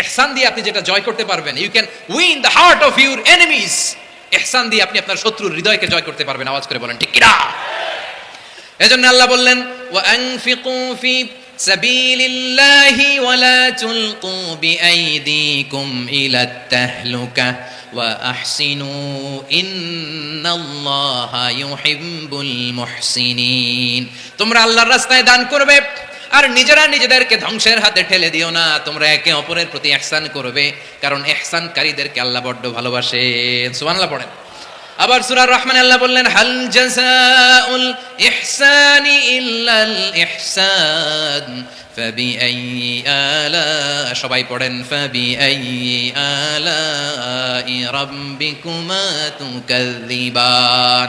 এহসান দিয়ে আপনি যেটা জয় করতে পারবেন you can win the heart of your enemies এহসান দিয়ে আপনি আপনার শত্রুর হৃদয়কে জয় করতে পারবেন, আওয়াজ করে বলেন, ঠিক কিনা? এজন্য আল্লাহ বললেন, ওয়ানফিকু ফি সাবিলিল্লাহি ওয়ালা তুলকু বিআইদিকুম ইলা তাহলুকা ওয়া আহসিনু ইন্নাল্লাহা ইউহিব্বুল মুহসিনিন. তোমরা আল্লাহর রাস্তায় দান করবে আর নিজেরা নিজেদেরকে ধ্বংসের হাতে ঠেলে দিও না। তোমরা একে অপরের প্রতি ইহসান করবে, কারণ ইহসানকারীদেরকে আল্লাহ বড্ড ভালোবাসেন সুবহানাল্লাহ পড়েন। আবার সূরা রহমান আল্লাহ বললেন, হাল জাযাউল ইহসানি ইল্লাল ইহসান ফাবিআই আলা সবাই পড়েন ফাবিআই আলা রাব্বিকুমা তুকাযিবান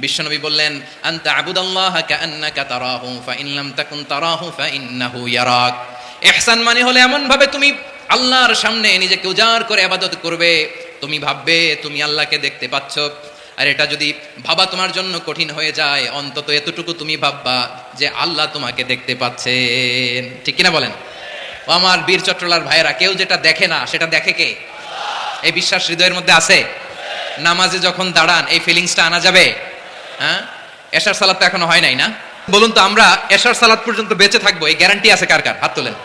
বিশ্বনবী বললেন, আনতা আবুদাল্লাহ কাআন্নাকা তারাহু, ফাইন লাম তাকুন তারাহু ফাইন্নাহু ইয়ারাক। ইহসান মানে হলো এমন ভাবে তুমি আল্লাহর সামনে নিজেকে উজাড় করে ইবাদত করবে। তুমি ভাববে, তুমি আল্লাহকে দেখতে পাচ্ছ। আর এটা যদি ভাবা তোমার জন্য কঠিন হয়ে যায়, অন্তত এতটুকু তুমি ভাববা যে আল্লাহ তোমাকে দেখতে পাচ্ছেন। ঠিক কিনা বলেন? ও আমার বীর চট্টলার ভাইয়েরা, কেউ যেটা দেখে না, সেটা দেখে কে? এই বিশ্বাস হৃদয়ের মধ্যে আছে? নামাজে যখন দাঁড়ান, এই ফিলিংসটা আনা যাবে? হ্যাঁ? এশার সালাদ তো এখনও হয় নাই না? বলুন তো, আমরা এশার সালাদ পর্যন্ত বেঁচে থাকব, এই গ্যারান্টি আছে কার কার? হাত তোলেন।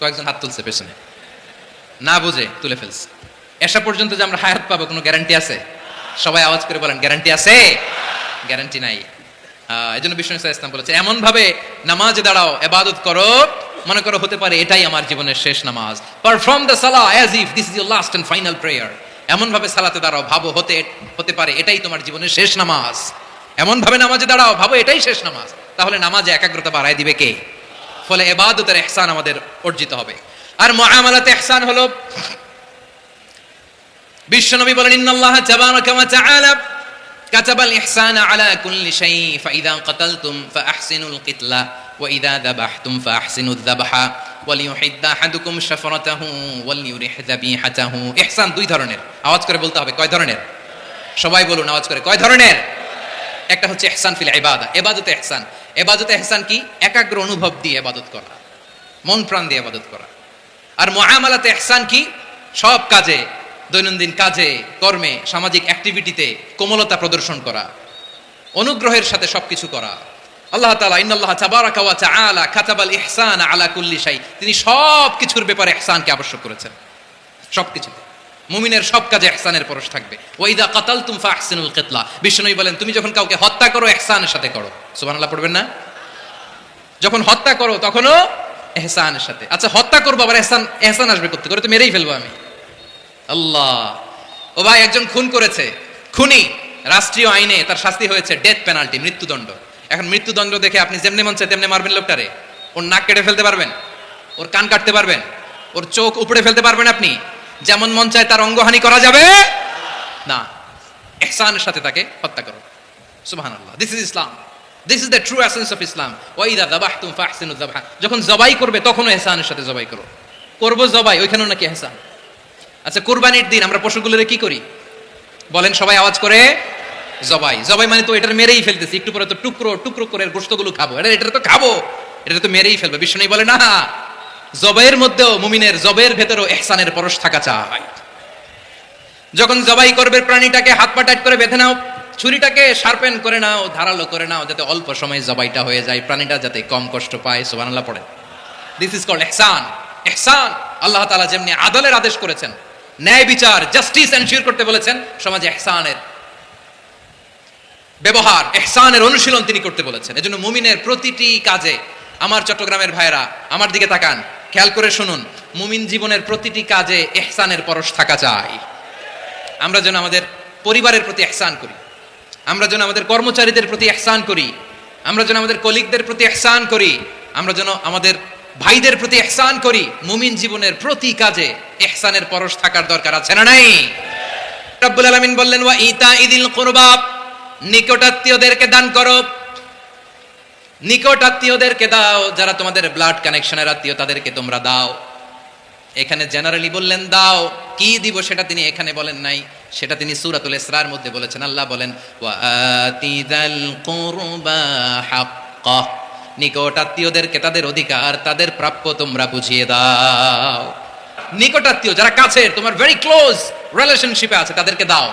কয়েকজন হাত তুলছে পেছনে। না বুঝে, তুলে ফেলছে। এসা পর্যন্ত যে আমরা হায়াত পাবো, কোনো গ্যারান্টি আছে? সবাই আওয়াজ করে বলেন গ্যারান্টি আছে? গ্যারান্টি নাই। এই জন্য বিষ্ণু ইসলাম বলেছে এমন ভাবে নামাজে দাঁড়াও, এবাদত করো। মনে করো, হতে পারে এটাই আমার জীবনের শেষ নামাজ। পারফর্ম দ্য সালা as if this is your last and final prayer এমন ভাবে সালাতে দাঁড়াও, ভাবো হতে হতে পারে, এটাই তোমার জীবনের শেষ নামাজ। এমন ভাবে নামাজে দাঁড়াও, ভাবো এটাই শেষ নামাজ। তাহলে নামাজে একাগ্রতা বাড়ায় দিবে কে? ফলে এবাদতের এহসান আমাদের অর্জিত হবে। আর মুআমালাতে এহসান হলো, বিশ্বনবী বলেন, ইন্নাল্লাহ তাবারাকা ওয়া তাআলা, কাতাবাল ইহসানা আলা কুল্লি শাই ফাইদা কাতালতুম ফাআহসিনুল কিতলা, ওয়া ইদা যাবাহতুম ফাআহসিনুয ইহসান, দুই ধরনের। আওয়াজ করে বলতে হবে, কয় ধরনের? সবাই বলুন, আওয়াজ করে, কয় ধরনের? একটা হচ্ছে ফিল কি? একাগ্র অনুভব দিয়ে করা। মন প্রাণ দিয়ে করা। আর কি? সব কাজে, দৈনন্দিন কাজে, কর্মে, সামাজিক অ্যাক্টিভিটিতে কোমলতা প্রদর্শন করা। অনুগ্রহের সাথে সবকিছু করা। আল্লাহ তাআলা কাতাবাল ইহসান আলা কুল্লি তিনি সব কিছুর ব্যাপারে আবশ্যক করেছেন। সবকিছু মুমিনের সব কাজে ইহসানের পরশ থাকবে। বিষ্ণুই বলেন, তুমি যখন কাউকে হত্যা করো, ইহসানের সাথে করো। সুবহানাল্লাহ পড়বেন না? যখন হত্যা করো, তখনও এহসানের সাথে। আচ্ছা হত্যা করব আবার এহসান এহসান আসবে করতে করে তো মেরেই ফেলব আমি। আল্লাহ। ও ভাই, একজন খুন করেছে। খুনি, রাষ্ট্রীয় আইনে তার শাস্তি হয়েছে, ডেথ পেনাল্টি, মৃত্যুদণ্ড। এখন মৃত্যুদণ্ড দেখে আপনি যেমনি মন চায় তেমনি মারবেন লোকটারে। ওর নাক কেটে ফেলতে পারবেন, ওর কান কাটতে পারবেন, ওর চোখ উপড়ে ফেলতে পারবেন আপনি। যেমন মন চায় তার অঙ্গহানি করা যাবে। না, এহসানের সাথে তাকে হত্যা করো। সুবহানাল্লাহ this is Islam this is the true essence of Islam ওয়াইদা যাবাহতুম ফাহসিনু যাবহা। যখন জবাই করবে, তখনও এহসানের সাথে জবাই করো। করব জবাই, ওইখানেও নাকি এহসান। আচ্ছা কুরবানির দিন আমরা পশুগুলোরে কি করি? বলেন সবাই আওয়াজ করে। জবাই। জবাই মানে তো এটার মেরেই ফেলতেছি। একটু পরে তো টুকরো টুকরো করে গোস্তগুলো খাব। এটা এটা তো খাব। এটা তো মেরেই ফেলবে। বিষ্ণু বলে না। জবাইয়ের মধ্যেও মুমিনের জবের ভেতরেও এহসানের পরশ থাকা চাই। যখন জবাই করবে, প্রাণীটাকে হাত পা টাইট করে বেঁধে নাও, ছুরিটাকে শার্পেন করে নাও, ধারালো করে নাও, যাতে অল্প সময়ে জবাইটা হয়ে যায়। প্রাণীটা যাতে কম কষ্ট পায়। সুবহানাল্লাহ পড়ে দিস ইজ কল্ড এহসান। এহসান, আল্লাহ তালা যেমনি আদলের আদেশ করেছেন, ন্যায় বিচার জাস্টিস এনশিওর করতে বলেছেন, সমাজে এহসানের ব্যবহার, এহসানের অনুশীলন তিনি করতে বলেছেন। এজন্য মুমিনের প্রতিটি কাজে আমার চট্টগ্রামের ভাইরা আমার দিকে তাকান, খেয়াল করে শুনুন, মুমিন জীবনের প্রতিটি কাজে এহসানের পরশ থাকা চাই আমরা যেন আমাদের পরিবারের প্রতি এহসান করি, আমরা যেন আমাদের কর্মচারীদের প্রতি এহসান করি, আমরা যেন আমাদের কলিগদের প্রতি এহসান করি, আমরা যেন আমাদের ভাইদের প্রতি এহসান করি, মুমিন জীবনের প্রতি কাজে এহসানের পরশ থাকার দরকার আছে না নাই? রব্বুল আলামিন বললেন, ওয়া ইতা ইদিল কুরবা নিকটাত্মীয়দেরকে দান করো। নিকট আত্মীয়দেরকে দাও, যারা তোমাদের ব্লাড কানেকশনের আত্মীয়, তাদেরকে তোমরা দাও। এখানে জেনারেলি বললেন, দাও। কি দিব সেটা তিনি এখানে বলেন নাই। সেটা তিনি সূরাতুল ইসরার মধ্যে বলেছেন। আল্লাহ বলেন নিকট আত্মীয়দেরকে তাদের অধিকার, তাদের প্রাপ্য তোমরা বুঝিয়ে দাও। নিকট আত্মীয় যারা কাছের, তোমার ভেরি ক্লোজ রিলেশনশিপে আছে, তাদেরকে দাও।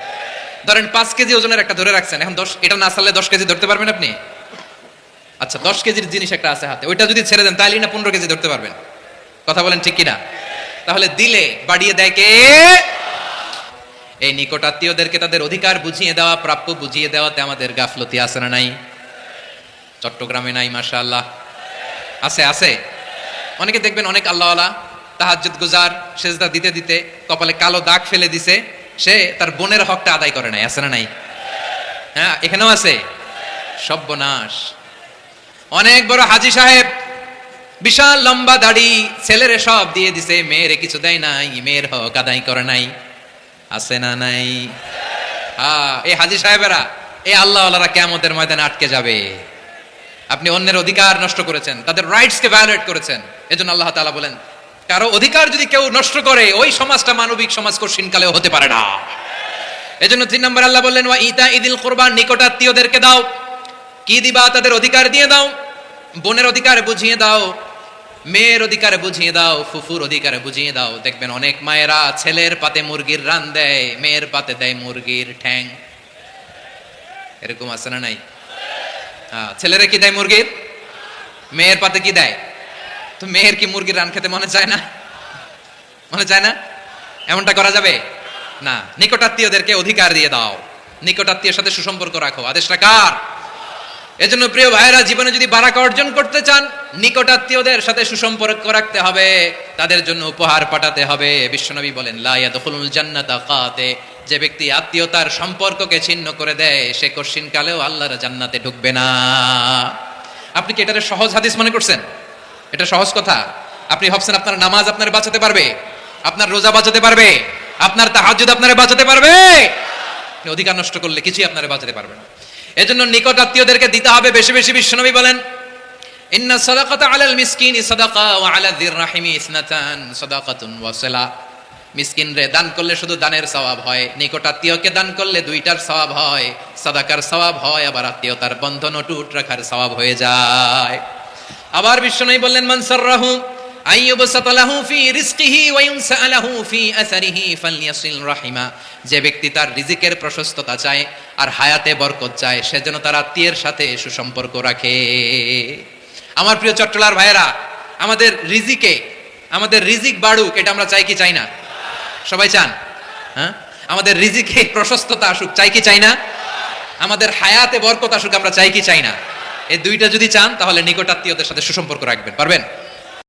ধরেন পাঁচ কেজি ওজনের একটা ধরে রাখছেন, এখন দশ এটা না চাললে দশ কেজি ধরতে পারবেন আপনি? আচ্ছা দশ কেজির জিনিস একটা আছে হাতে, ওইটা যদি ছেড়ে দেন তাহলে না পনেরো কেজি ধরতে পারবেন। কথা বলেন ঠিক কিনা? তাহলে দিলে বাড়িয়ে দেয় কে? এই নিকট আত্মীয়দেরকে তাদের অধিকার বুঝিয়ে দেওয়া, প্রাপ্য বুঝিয়ে দেওয়াতে আমাদের গাফলতি আছে না নাই? চট্টগ্রামে নাই মাসা আল্লাহ আছে আছে। অনেকে দেখবেন অনেক আল্লাহওয়ালা তাহাজ্জুদ গুজার, সেজদা দিতে দিতে কপালে কালো দাগ ফেলে দিছে। সে তার বোনের হকটা আদায় করে নাই, আছে না নাই? হ্যাঁ এখানেও আছে। সব্যনাশ অনেক বড় হাজি সাহেব বিশাল লম্বা দাড়ি ছেলেরে সব দিয়ে দিছে, মেয়েরে কিছু দেয় নাই, মেয়ের হক আদায় করে নাই। আছে না নাই? হ্যাঁ এই হাজি সাহেবেরা, এই আল্লাহ আল্লাহরা কেমতের ময়দানে আটকে যাবে। আপনি অন্যের অধিকার নষ্ট করেছেন, তাদের রাইটসকে ভায়োলেট করেছেন। এজন্য আল্লাহ তাআলা বলেন কারও অধিকার যদি কেউ নষ্ট করে ওই সমাজটা মানবিক সমাজ কঠিনকালেও হতে পারে না। এজন্য তিন নম্বর আল্লাহ বললেন ওয়া ইতা ইদিল কোরবান নিকটাত্মীয়দেরকে দাও। কি দিবা তাদের অধিকার দিয়ে দাও। বোনের অধিকার বুঝিয়ে দাও। মেয়ের অধিকার বুঝিয়ে দাও। ফুফুর অধিকার বুঝিয়ে দাও। দেখবেন অনেক মায়েরা ছেলের পাতে মুরগির রান দেয় মেয়ের পাতে দেয় মুরগির ঠ্যাং। এরকম আছে না নাই? হ্যাঁ, ছেলেরা কি দেয় মুরগির? মেয়ের পাতে কি দেয়? তো মেয়ের কি মুরগির রান খেতে মনে চায় না? মনে চায় না? এমনটা করা যাবে? না। নিকটাত্মীয়দেরকে অধিকার দিয়ে দাও। নিকটাত্মীয়ের সাথে সুসম্পর্ক রাখো। আদেশটা কার? এজন্য প্রিয় ভাইয়েরা, জীবনে যদি বারাকা অর্জন করতে চান, নিকটাত্মীয়দের সাথে সুসম্পর্ক রাখতে হবে। তাদের জন্য উপহার পাঠাতে হবে। বিশ্বনবী বলেন, লা ইয়াদখুলুল জান্নাতা কাতে। যে ব্যক্তি আত্মীয়তার সম্পর্ককে ছিন্ন করে দেয়, সে কশিন কালেও আল্লাহর জান্নাতে ঢুকবে না। আপনি কি এটারে সহজ হাদিস মনে করছেন? এটা সহজ কথা। আপনি ভাবছেন আপনার নামাজ আপনার বাঁচাতে পারবে? আপনার রোজা বাঁচাতে পারবে? আপনার তাহাজ্জুদ আপনারে বাঁচাতে পারবে? অধিকার নষ্ট করলে কিছুই আপনারে বাঁচাতে পারবে না। এজন্য নিকট আত্মীয়দেরকে দিতে হবে বেশি বেশি বিশ্বনবী বলেন আলাল দান করলে শুধু দানের হয় নিকট আত্মীয়কে দান করলে দুইটার হয়, সাদাকার সওয়াব হয়, আবার আত্মীয়তার বন্ধন অটুট রাখার সওয়াব হয়ে যায়। আবার বিশ্বনবী বললেন, মান ফালইয়াসিল রাহিমা। যে ব্যক্তি তার রিজিকের প্রশস্ততা চায় আর হায়াতে বরকত চায়, সে যেন তার আত্মীয়ের সাথে সুসম্পর্ক রাখে। আমার প্রিয় চট্টলার ভাইয়েরা, আমাদের রিজিকে, আমাদের রিজিক বাড়ুক, এটা আমরা চাই কি চাই না? সবাই চান? হ্যাঁ? আমাদের রিজিকে প্রশস্ততা আসুক, চাই কি চাই না? আমাদের হায়াতে বরকত আসুক, আমরা চাই কি চাই না? এই দুইটা যদি চান তাহলে নিকটাত্মীয়দের সাথে সুসম্পর্ক রাখবেন। পারবেন?